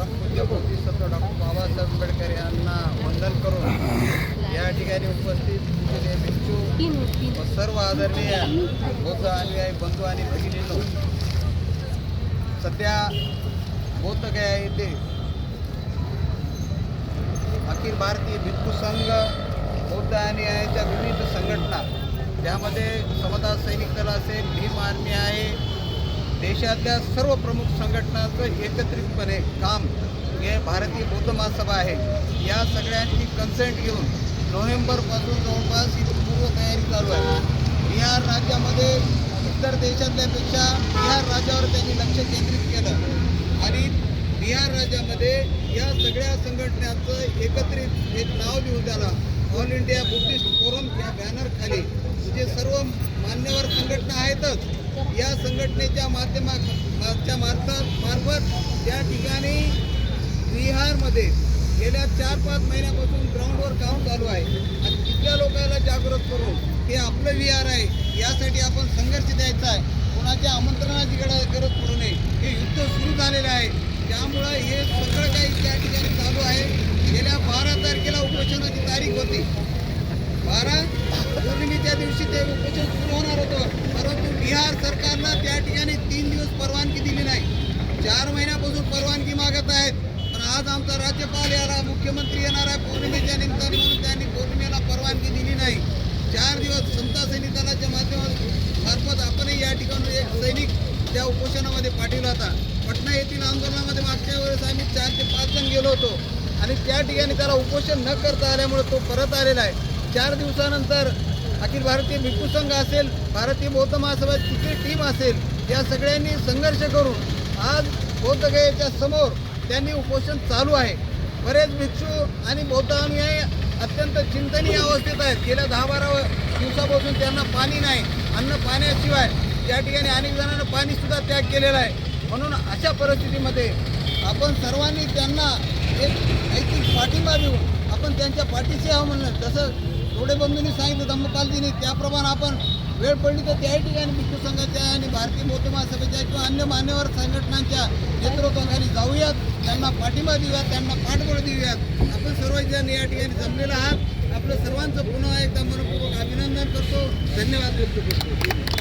परमपूज्य बोधिसत्व डॉक्टर बाबासाहेब आंबेडकर यांना वंदन करून या ठिकाणी उपस्थित असलेले भिक्षू व सर्व आदरणीय बौद्ध अनुयायी बंधू आणि भगिनींनो सध्या बोधगया येथे अखिल भारतीय भिक्खू संघ बौद्ध अनुयायाच्या विविध संघटना त्यामध्ये समता सैनिक दल असेल भीम आर्मी आहे देशातल्या सर्व प्रमुख संघटनांचं एकत्रितपणे काम हे भारतीय बौद्ध महासभा आहे. या सगळ्यांची कन्सेंट घेऊन नोव्हेंबरपासून जवळपास ही पूर्वतयारी चालू आहे. बिहार राज्यामध्ये इतर देशातल्यापेक्षा बिहार राज्यावर त्यांनी लक्ष केंद्रित केलं. आणि बिहार राज्यामध्ये या सगळ्या संघटनाचं एकत्रित एक नाव देऊन त्याला ऑल इंडिया बुद्धिस्ट फोरम या बॅनर खाली जे म्हणजे सर्व मान्यवर संघटना आहेतच. या संघटनेच्या माध्यमाच्या मार्फत मार्फत त्या ठिकाणी बिहारमध्ये गेल्या चार पाच महिन्यापासून ग्राउंडवर काम चालू आहे. आणि तिथल्या लोकांना जागृत करून हे आपलं विहार आहे यासाठी आपण संघर्ष द्यायचा आहे. कोणाच्या आमंत्रणाची गरज गरज पडू नये. हे युद्ध सुरू झालेलं आहे. त्यामुळं हे सगळं काही त्या ठिकाणी गेल्या बारा तारखेला उपोषणाची तारीख होती. बारा पौर्णिमेच्या दिवशी ते उपोषण सुरू होणार होतं. परंतु बिहार सरकारनं त्या ठिकाणी तीन दिवस परवानगी दिली नाही. चार महिन्यापासून परवानगी मागत आहेत. पण आज आमचा राज्यपाल याला मुख्यमंत्री येणार आहे पौर्णिमेच्या निमित्ताने म्हणून त्यांनी पौर्णिमेला परवानगी दिली नाही. चार दिवस समता सैनिक दलाच्या माध्यमातून मार्फत आपणही या ठिकाणी एक सैनिक त्या उपोषणामध्ये पाठवला होता. पटना येथील आंदोलनामध्ये मागच्या वेळेस आम्ही चार ते पाच जण गेलो होतो. आणि त्या ठिकाणी त्याला उपोषण न करता आल्यामुळे तो परत आलेला आहे. चार दिवसानंतर अखिल भारतीय भिक्खू संघ असेल भारतीय बौद्ध महासभा जी टीम असेल या सगळ्यांनी संघर्ष करून आज बौद्धगयेच्या समोर त्यांनी उपोषण चालू आहे. बरेच भिक्षू आणि बौद्ध अनुयायी अत्यंत चिंतनीय अवस्थेत आहेत. गेल्या दहा बारा दिवसापासून त्यांना पाणी नाही अन्न पाण्याशिवाय त्या ठिकाणी अनेक जणांना पाणीसुद्धा त्याग केलेला आहे. म्हणून अशा परिस्थितीमध्ये आपण सर्वांनी त्यांना एक नैतिक पाठिंबा देऊन आपण त्यांच्या पाठीशी आहो म्हणलं जसं थोडे बंधूंनी सांगितलं धम्मपालजींनी त्याप्रमाणे आपण वेळ पडली तर त्याही ठिकाणी भिक्खू संघाच्या आणि भारतीय बौद्ध महासभेच्या किंवा अन्य मान्यवर संघटनांच्या नेतृत्वाखाली जाऊयात. त्यांना पाठिंबा देऊयात त्यांना पाठबळ देऊयात. आपण सर्वजण या ठिकाणी जमलेला आहात. आपलं सर्वांचं पुन्हा एकदा मनपूर्वक अभिनंदन करतो. धन्यवाद व्यक्त करतो.